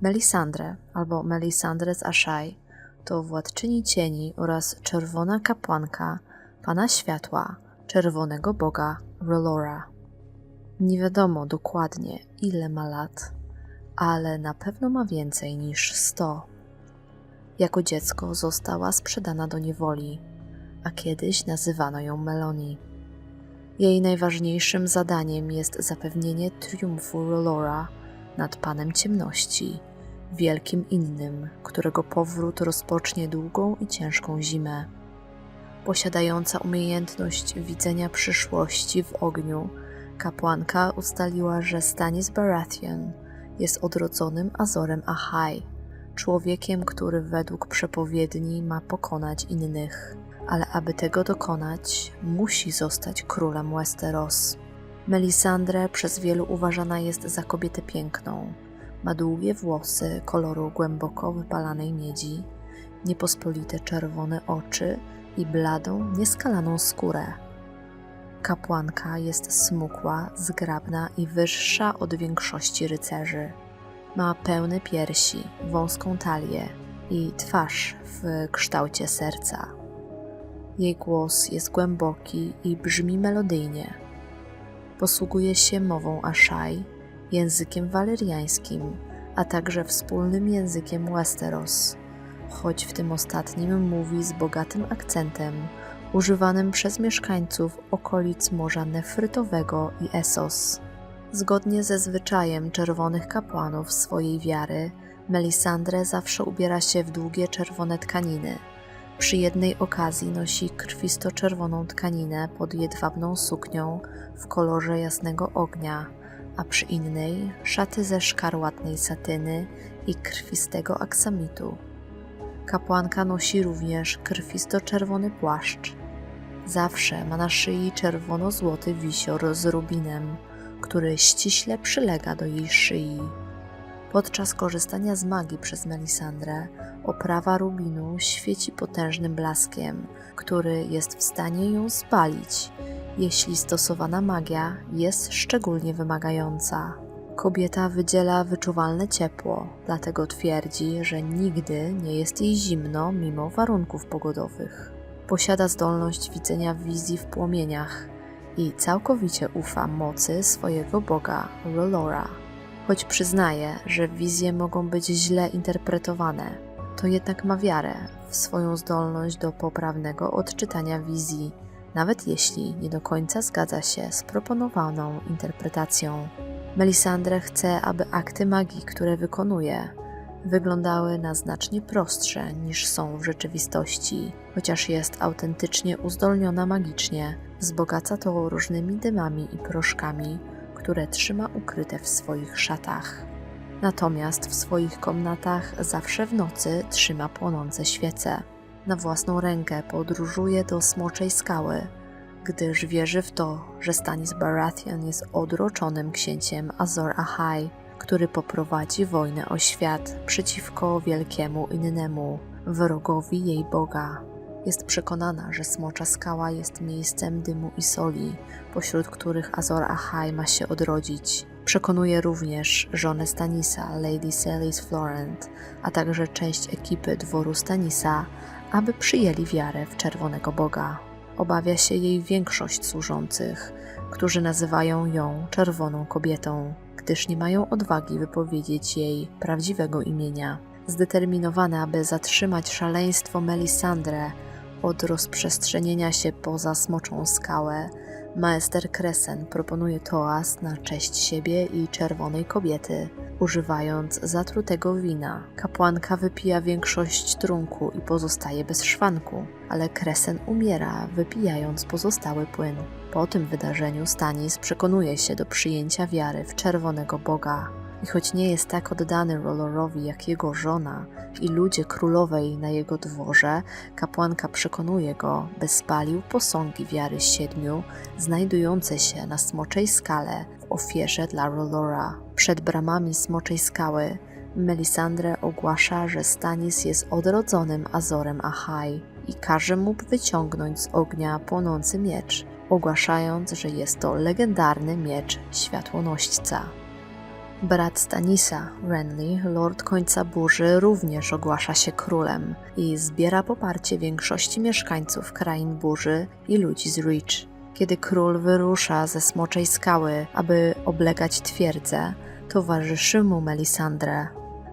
Melisandre albo Melisandre z Ashai to władczyni cieni oraz czerwona kapłanka Pana Światła, czerwonego boga Rolora. Nie wiadomo dokładnie ile ma lat, ale na pewno ma więcej niż 100. Jako dziecko została sprzedana do niewoli, a kiedyś nazywano ją Meloni. Jej najważniejszym zadaniem jest zapewnienie triumfu Rolora nad Panem Ciemności, wielkim innym, którego powrót rozpocznie długą i ciężką zimę. Posiadająca umiejętność widzenia przyszłości w ogniu, kapłanka ustaliła, że Stannis Baratheon jest odrodzonym Azorem Ahai, człowiekiem, który według przepowiedni ma pokonać innych. Ale aby tego dokonać, musi zostać królem Westeros. Melisandre przez wielu uważana jest za kobietę piękną. Ma długie włosy koloru głęboko wypalanej miedzi, niepospolite czerwone oczy i bladą, nieskalaną skórę. Kapłanka jest smukła, zgrabna i wyższa od większości rycerzy. Ma pełne piersi, wąską talię i twarz w kształcie serca. Jej głos jest głęboki i brzmi melodyjnie. Posługuje się mową Ashai, językiem waleriańskim, a także wspólnym językiem Westeros, choć w tym ostatnim mówi z bogatym akcentem, używanym przez mieszkańców okolic Morza Nefrytowego i Essos. Zgodnie ze zwyczajem czerwonych kapłanów swojej wiary, Melisandre zawsze ubiera się w długie czerwone tkaniny. Przy jednej okazji nosi krwisto-czerwoną tkaninę pod jedwabną suknią w kolorze jasnego ognia, a przy innej szaty ze szkarłatnej satyny i krwistego aksamitu. Kapłanka nosi również krwisto-czerwony płaszcz. Zawsze ma na szyi czerwono-złoty wisior z rubinem, który ściśle przylega do jej szyi. Podczas korzystania z magii przez Melisandrę, oprawa rubinu świeci potężnym blaskiem, który jest w stanie ją spalić, jeśli stosowana magia jest szczególnie wymagająca. Kobieta wydziela wyczuwalne ciepło, dlatego twierdzi, że nigdy nie jest jej zimno mimo warunków pogodowych. Posiada zdolność widzenia wizji w płomieniach i całkowicie ufa mocy swojego boga Rolora. Choć przyznaje, że wizje mogą być źle interpretowane, to jednak ma wiarę w swoją zdolność do poprawnego odczytania wizji, nawet jeśli nie do końca zgadza się z proponowaną interpretacją. Melisandre chce, aby akty magii, które wykonuje, wyglądały na znacznie prostsze niż są w rzeczywistości. Chociaż jest autentycznie uzdolniona magicznie, wzbogaca to różnymi dymami i proszkami, które trzyma ukryte w swoich szatach. Natomiast w swoich komnatach zawsze w nocy trzyma płonące świece. Na własną rękę podróżuje do Smoczej Skały, gdyż wierzy w to, że Stannis Baratheon jest odroczonym księciem Azor Ahai, który poprowadzi wojnę o świat przeciwko wielkiemu innemu, wrogowi jej Boga. Jest przekonana, że Smocza Skała jest miejscem dymu i soli, pośród których Azor Ahai ma się odrodzić. Przekonuje również żonę Stanisa, Lady Celis Florent, a także część ekipy dworu Stanisa, aby przyjęli wiarę w Czerwonego Boga. Obawia się jej większość służących, którzy nazywają ją Czerwoną Kobietą, gdyż nie mają odwagi wypowiedzieć jej prawdziwego imienia. Zdeterminowana, aby zatrzymać szaleństwo Melisandre od rozprzestrzenienia się poza Smoczą Skałę, Maester Kresen proponuje toast na cześć siebie i czerwonej kobiety, używając zatrutego wina. Kapłanka wypija większość trunku i pozostaje bez szwanku, ale Kresen umiera, wypijając pozostały płyn. Po tym wydarzeniu Stanis przekonuje się do przyjęcia wiary w czerwonego boga. I choć nie jest tak oddany Rollorowi jak jego żona i ludzie królowej na jego dworze, kapłanka przekonuje go, by spalił posągi wiary siedmiu, znajdujące się na Smoczej Skale w ofierze dla Rollora. Przed bramami Smoczej Skały Melisandre ogłasza, że Stanis jest odrodzonym Azorem Ahai i każe mu wyciągnąć z ognia płonący miecz, ogłaszając, że jest to legendarny miecz światłonośćca. Brat Stanisa, Renly, Lord Końca Burzy, również ogłasza się królem i zbiera poparcie większości mieszkańców krain burzy i ludzi z Reach. Kiedy król wyrusza ze Smoczej Skały, aby oblegać twierdzę, towarzyszy mu Melisandre.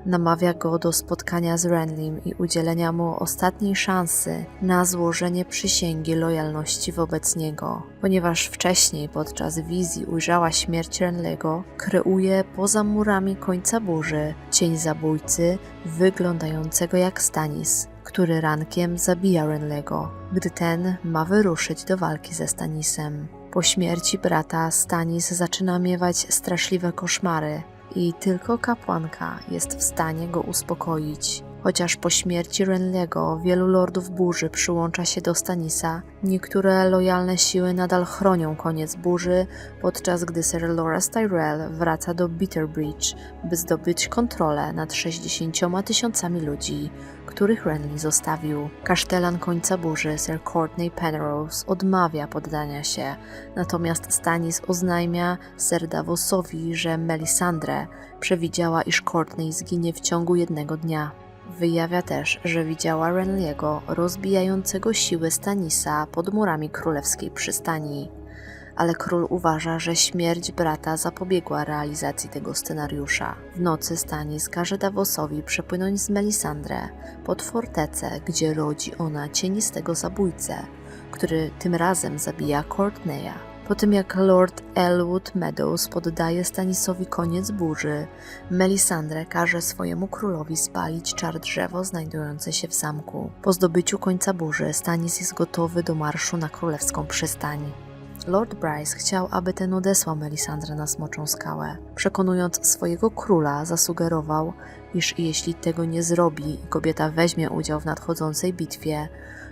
Namawia go do spotkania z Renlim i udzielenia mu ostatniej szansy na złożenie przysięgi lojalności wobec niego. Ponieważ wcześniej podczas wizji ujrzała śmierć Renlego, kreuje poza murami końca burzy cień zabójcy wyglądającego jak Stanis, który rankiem zabija Renlego, gdy ten ma wyruszyć do walki ze Stanisem. Po śmierci brata Stanis zaczyna miewać straszliwe koszmary, i tylko kapłanka jest w stanie go uspokoić. Chociaż po śmierci Renlego wielu lordów burzy przyłącza się do Stanisa, niektóre lojalne siły nadal chronią koniec burzy, podczas gdy Sir Loras Tyrell wraca do Bitterbridge, by zdobyć kontrolę nad 60 tysiącami ludzi, których Renly zostawił. Kasztelan końca burzy Sir Courtney Penrose odmawia poddania się, natomiast Stanis oznajmia Sir Davosowi, że Melisandre przewidziała, iż Courtney zginie w ciągu jednego dnia. Wyjawia też, że widziała Renliego rozbijającego siły Stanisa pod murami królewskiej przystani. Ale król uważa, że śmierć brata zapobiegła realizacji tego scenariusza. W nocy Stanis każe Davosowi przepłynąć z Melisandre pod fortecę, gdzie rodzi ona cienistego zabójcę, który tym razem zabija Courtneya. Po tym jak Lord Elwood Meadows poddaje Stanisowi koniec burzy, Melisandre każe swojemu królowi spalić czar drzewo znajdujące się w zamku. Po zdobyciu końca burzy Stanis jest gotowy do marszu na królewską przystań. Lord Bryce chciał, aby ten odesłał Melisandrę na Smoczą Skałę. Przekonując swojego króla, zasugerował, iż jeśli tego nie zrobi i kobieta weźmie udział w nadchodzącej bitwie,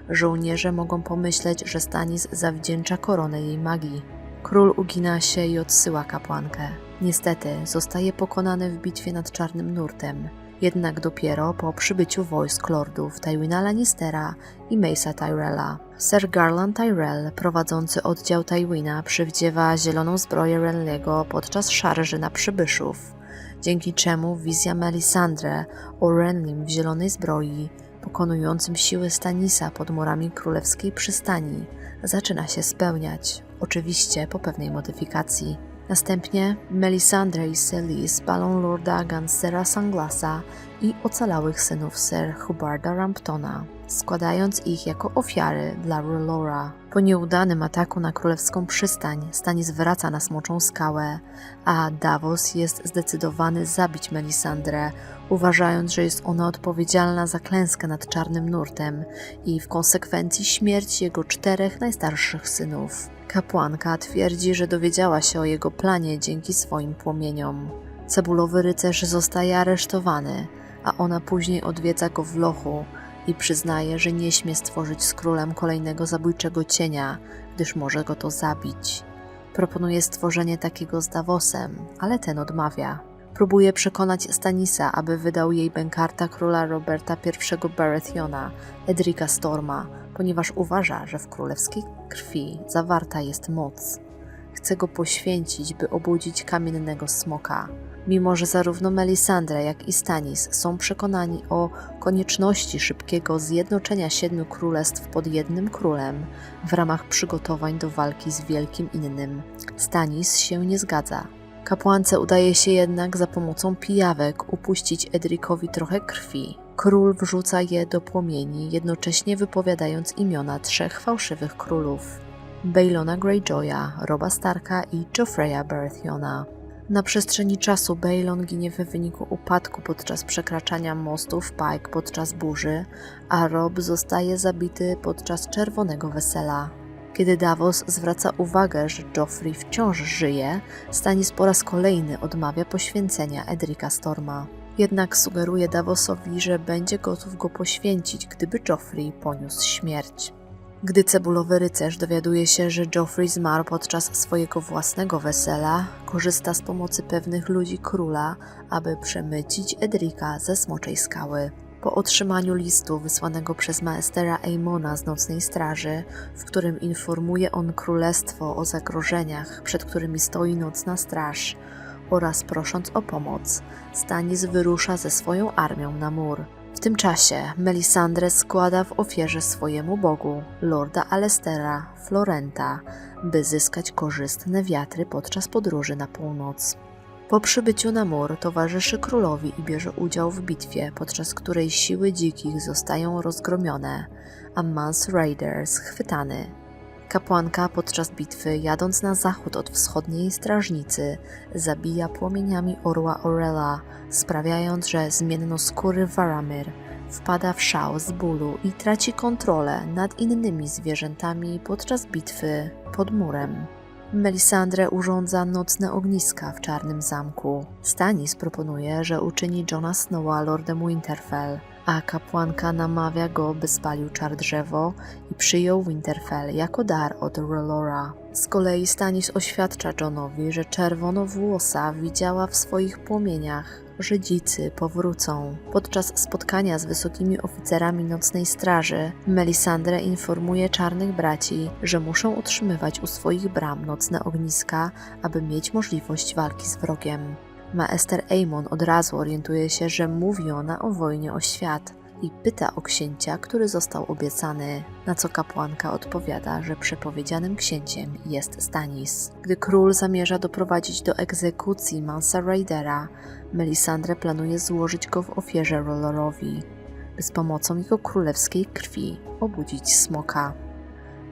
żołnierze mogą pomyśleć, że Stanis zawdzięcza koronę jej magii. Król ugina się i odsyła kapłankę. Niestety zostaje pokonany w bitwie nad Czarnym Nurtem, jednak dopiero po przybyciu wojsk lordów Tywina Lannistera i Mace'a Tyrella. Sir Garland Tyrell, prowadzący oddział Tywina, przywdziewa zieloną zbroję Renly'ego podczas szarży na przybyszów, dzięki czemu wizja Melisandre o Renlim w zielonej zbroi, pokonującym siły Stanisa pod murami królewskiej przystani, zaczyna się spełniać, oczywiście po pewnej modyfikacji. Następnie Melisandre i Celie spalą Lorda Gansera Sanglasa i ocalałych synów Sir Hubarda Ramptona, składając ich jako ofiary dla R'hllora. Po nieudanym ataku na królewską przystań, Stanis wraca na Smoczą Skałę, a Davos jest zdecydowany zabić Melisandrę, uważając, że jest ona odpowiedzialna za klęskę nad Czarnym Nurtem i w konsekwencji śmierć jego czterech najstarszych synów. Kapłanka twierdzi, że dowiedziała się o jego planie dzięki swoim płomieniom. Cebulowy rycerz zostaje aresztowany, a ona później odwiedza go w lochu i przyznaje, że nie śmie stworzyć z królem kolejnego zabójczego cienia, gdyż może go to zabić. Proponuje stworzenie takiego z Davosem, ale ten odmawia. Próbuje przekonać Stanisa, aby wydał jej bękarta króla Roberta I Baratheona, Edrika Storma, ponieważ uważa, że w królewskiej krwi zawarta jest moc. Chce go poświęcić, by obudzić kamiennego smoka. Mimo, że zarówno Melisandre, jak i Stanis są przekonani o konieczności szybkiego zjednoczenia siedmiu królestw pod jednym królem w ramach przygotowań do walki z wielkim innym, Stanis się nie zgadza. Kapłance udaje się jednak za pomocą pijawek upuścić Edrikowi trochę krwi. Król wrzuca je do płomieni, jednocześnie wypowiadając imiona trzech fałszywych królów. Baelona Greyjoya, Roba Starka i Joffreya Baratheona. Na przestrzeni czasu Baelon ginie w wyniku upadku podczas przekraczania mostu w Pike podczas burzy, a Rob zostaje zabity podczas czerwonego wesela. Kiedy Davos zwraca uwagę, że Joffrey wciąż żyje, Stannis po raz kolejny odmawia poświęcenia Edrika Storma. Jednak sugeruje Davosowi, że będzie gotów go poświęcić, gdyby Joffrey poniósł śmierć. Gdy cebulowy rycerz dowiaduje się, że Joffrey zmarł podczas swojego własnego wesela, korzysta z pomocy pewnych ludzi króla, aby przemycić Edrika ze Smoczej Skały. Po otrzymaniu listu wysłanego przez maestera Aemona z Nocnej Straży, w którym informuje on królestwo o zagrożeniach, przed którymi stoi Nocna Straż, oraz prosząc o pomoc, Stanis wyrusza ze swoją armią na mur. Tym czasie Melisandre składa w ofierze swojemu bogu, lorda Alestera, Florenta, by zyskać korzystne wiatry podczas podróży na północ. Po przybyciu na mur towarzyszy królowi i bierze udział w bitwie, podczas której siły dzikich zostają rozgromione, a Mans Raider schwytany. Kapłanka podczas bitwy, jadąc na zachód od wschodniej strażnicy, zabija płomieniami orła Orella, sprawiając, że zmiennoskóry Varamir wpada w szał z bólu i traci kontrolę nad innymi zwierzętami podczas bitwy pod murem. Melisandre urządza nocne ogniska w Czarnym Zamku. Stanis proponuje, że uczyni Johna Snowa lordem Winterfell, a kapłanka namawia go, by spalił czar drzewo i przyjął Winterfell jako dar od R'hllora. Z kolei Stanis oświadcza Johnowi, że czerwonowłosa widziała w swoich płomieniach że dzicy powrócą. Podczas spotkania z wysokimi oficerami nocnej straży, Melisandre informuje czarnych braci, że muszą utrzymywać u swoich bram nocne ogniska, aby mieć możliwość walki z wrogiem. Maester Aemon od razu orientuje się, że mówi ona o wojnie o świat i pyta o księcia, który został obiecany, na co kapłanka odpowiada, że przepowiedzianym księciem jest Stanis. Gdy król zamierza doprowadzić do egzekucji Mansa Raidera, Melisandre planuje złożyć go w ofierze Rollorowi, by z pomocą jego królewskiej krwi obudzić smoka.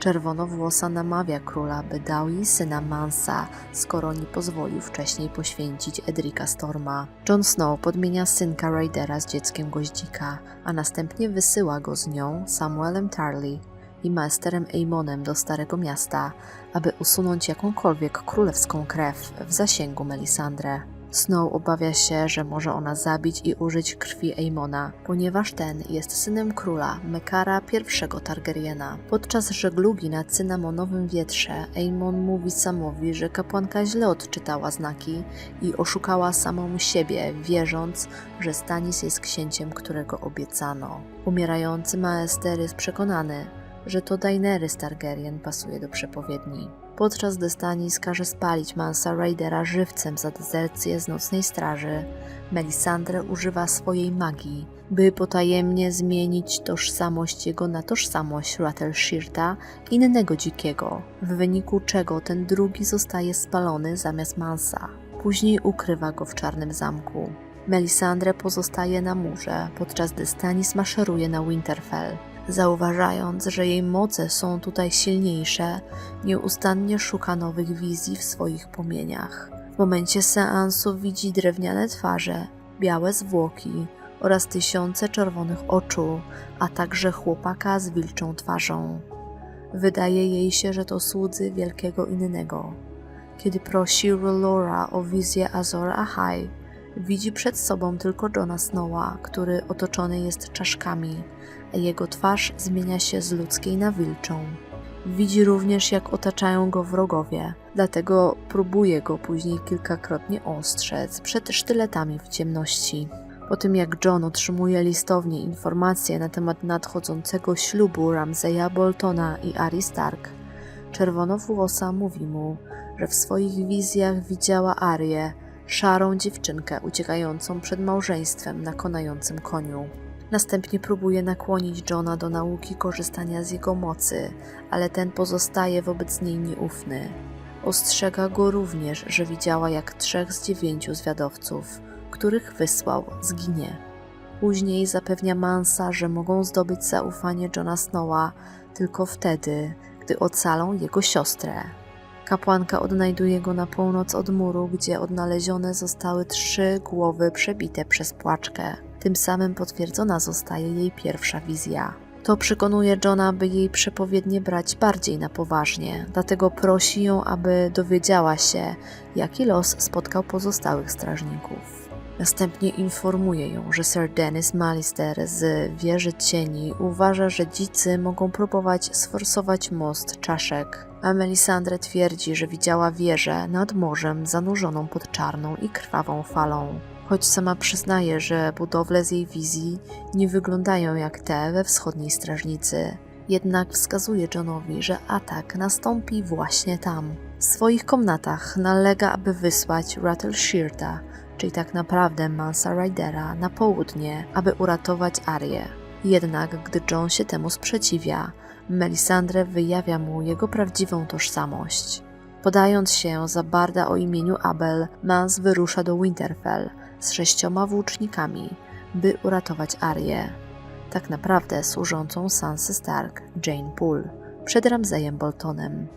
Czerwonowłosa namawia króla, by dał jej syna Mansa, skoro nie pozwolił wcześniej poświęcić Edrika Storma. Jon Snow podmienia synka Raidera z dzieckiem goździka, a następnie wysyła go z nią, Samuelem Tarly i maesterem Aemonem do Starego Miasta, aby usunąć jakąkolwiek królewską krew w zasięgu Melisandre. Snow obawia się, że może ona zabić i użyć krwi Aemona, ponieważ ten jest synem króla Mekara I Targaryena. Podczas żeglugi na cynamonowym wietrze Aemon mówi Samowi, że kapłanka źle odczytała znaki i oszukała samą siebie, wierząc, że Stanis jest księciem, którego obiecano. Umierający maester jest przekonany, że to Daenerys Targaryen pasuje do przepowiedni. Podczas gdy Stanis każe spalić Mansa Raidera żywcem za dezercję z nocnej straży, Melisandre używa swojej magii, by potajemnie zmienić tożsamość jego na tożsamość Rattleshirta, innego dzikiego, w wyniku czego ten drugi zostaje spalony zamiast Mansa. Później ukrywa go w czarnym zamku. Melisandre pozostaje na murze, podczas gdy Stanis maszeruje na Winterfell. Zauważając, że jej moce są tutaj silniejsze, nieustannie szuka nowych wizji w swoich płomieniach. W momencie seansu widzi drewniane twarze, białe zwłoki oraz tysiące czerwonych oczu, a także chłopaka z wilczą twarzą. Wydaje jej się, że to słudzy wielkiego innego. Kiedy prosi R'hllora o wizję Azor Ahai, widzi przed sobą tylko Johna Snowa, który otoczony jest czaszkami, jego twarz zmienia się z ludzkiej na wilczą. Widzi również, jak otaczają go wrogowie, dlatego próbuje go później kilkakrotnie ostrzec przed sztyletami w ciemności. Po tym jak John otrzymuje listownie informacje na temat nadchodzącego ślubu Ramseya Boltona i Arya Stark, czerwonowłosa mówi mu, że w swoich wizjach widziała Arię, szarą dziewczynkę uciekającą przed małżeństwem na konającym koniu. Następnie próbuje nakłonić Johna do nauki korzystania z jego mocy, ale ten pozostaje wobec niej nieufny. Ostrzega go również, że widziała jak trzech z dziewięciu zwiadowców, których wysłał, zginie. Później zapewnia Mansa, że mogą zdobyć zaufanie Johna Snowa tylko wtedy, gdy ocalą jego siostrę. Kapłanka odnajduje go na północ od muru, gdzie odnalezione zostały trzy głowy przebite przez płaczkę. Tym samym potwierdzona zostaje jej pierwsza wizja. To przekonuje Johna, by jej przepowiednie brać bardziej na poważnie, dlatego prosi ją, aby dowiedziała się, jaki los spotkał pozostałych strażników. Następnie informuje ją, że Sir Dennis Malister z Wieży Cieni uważa, że dzicy mogą próbować sforsować most czaszek, a Melisandre twierdzi, że widziała wieżę nad morzem zanurzoną pod czarną i krwawą falą choć sama przyznaje, że budowle z jej wizji nie wyglądają jak te we wschodniej strażnicy. jednak wskazuje Johnowi, że atak nastąpi właśnie tam. W swoich komnatach nalega, aby wysłać Rattle Shirta, czyli tak naprawdę Mansa Ridera, na południe, aby uratować Arię. Jednak gdy John się temu sprzeciwia, Melisandre wyjawia mu jego prawdziwą tożsamość. Podając się za barda o imieniu Abel, Mans wyrusza do Winterfell z sześcioma włócznikami, by uratować Arię, tak naprawdę służącą Sansa Stark, Jane Poole, przed Ramsayem Boltonem.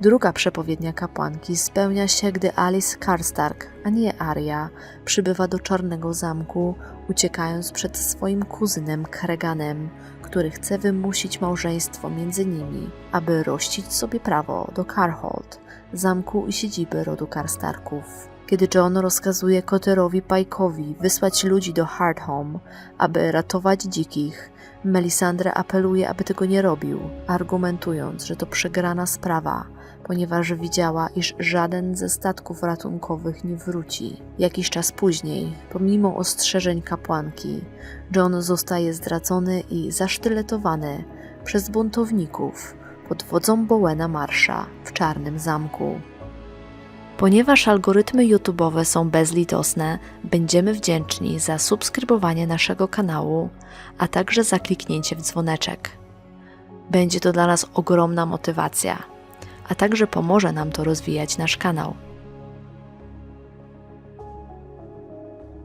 Druga przepowiednia kapłanki spełnia się, gdy Alice Karstark, a nie Arya, przybywa do Czarnego Zamku, uciekając przed swoim kuzynem Kreganem, który chce wymusić małżeństwo między nimi, aby rościć sobie prawo do Carhold, zamku i siedziby rodu Karstarków. Kiedy John rozkazuje Koterowi Pike'owi wysłać ludzi do Hardhome, aby ratować dzikich, Melisandre apeluje, aby tego nie robił, argumentując, że to przegrana sprawa, ponieważ widziała, iż żaden ze statków ratunkowych nie wróci. Jakiś czas później, pomimo ostrzeżeń kapłanki, John zostaje zdradzony i zasztyletowany przez buntowników pod wodzą Bowena Marsha w Czarnym Zamku. Ponieważ algorytmy YouTube'owe są bezlitosne, będziemy wdzięczni za subskrybowanie naszego kanału, a także za kliknięcie w dzwoneczek. Będzie to dla nas ogromna motywacja, a także pomoże nam to rozwijać nasz kanał.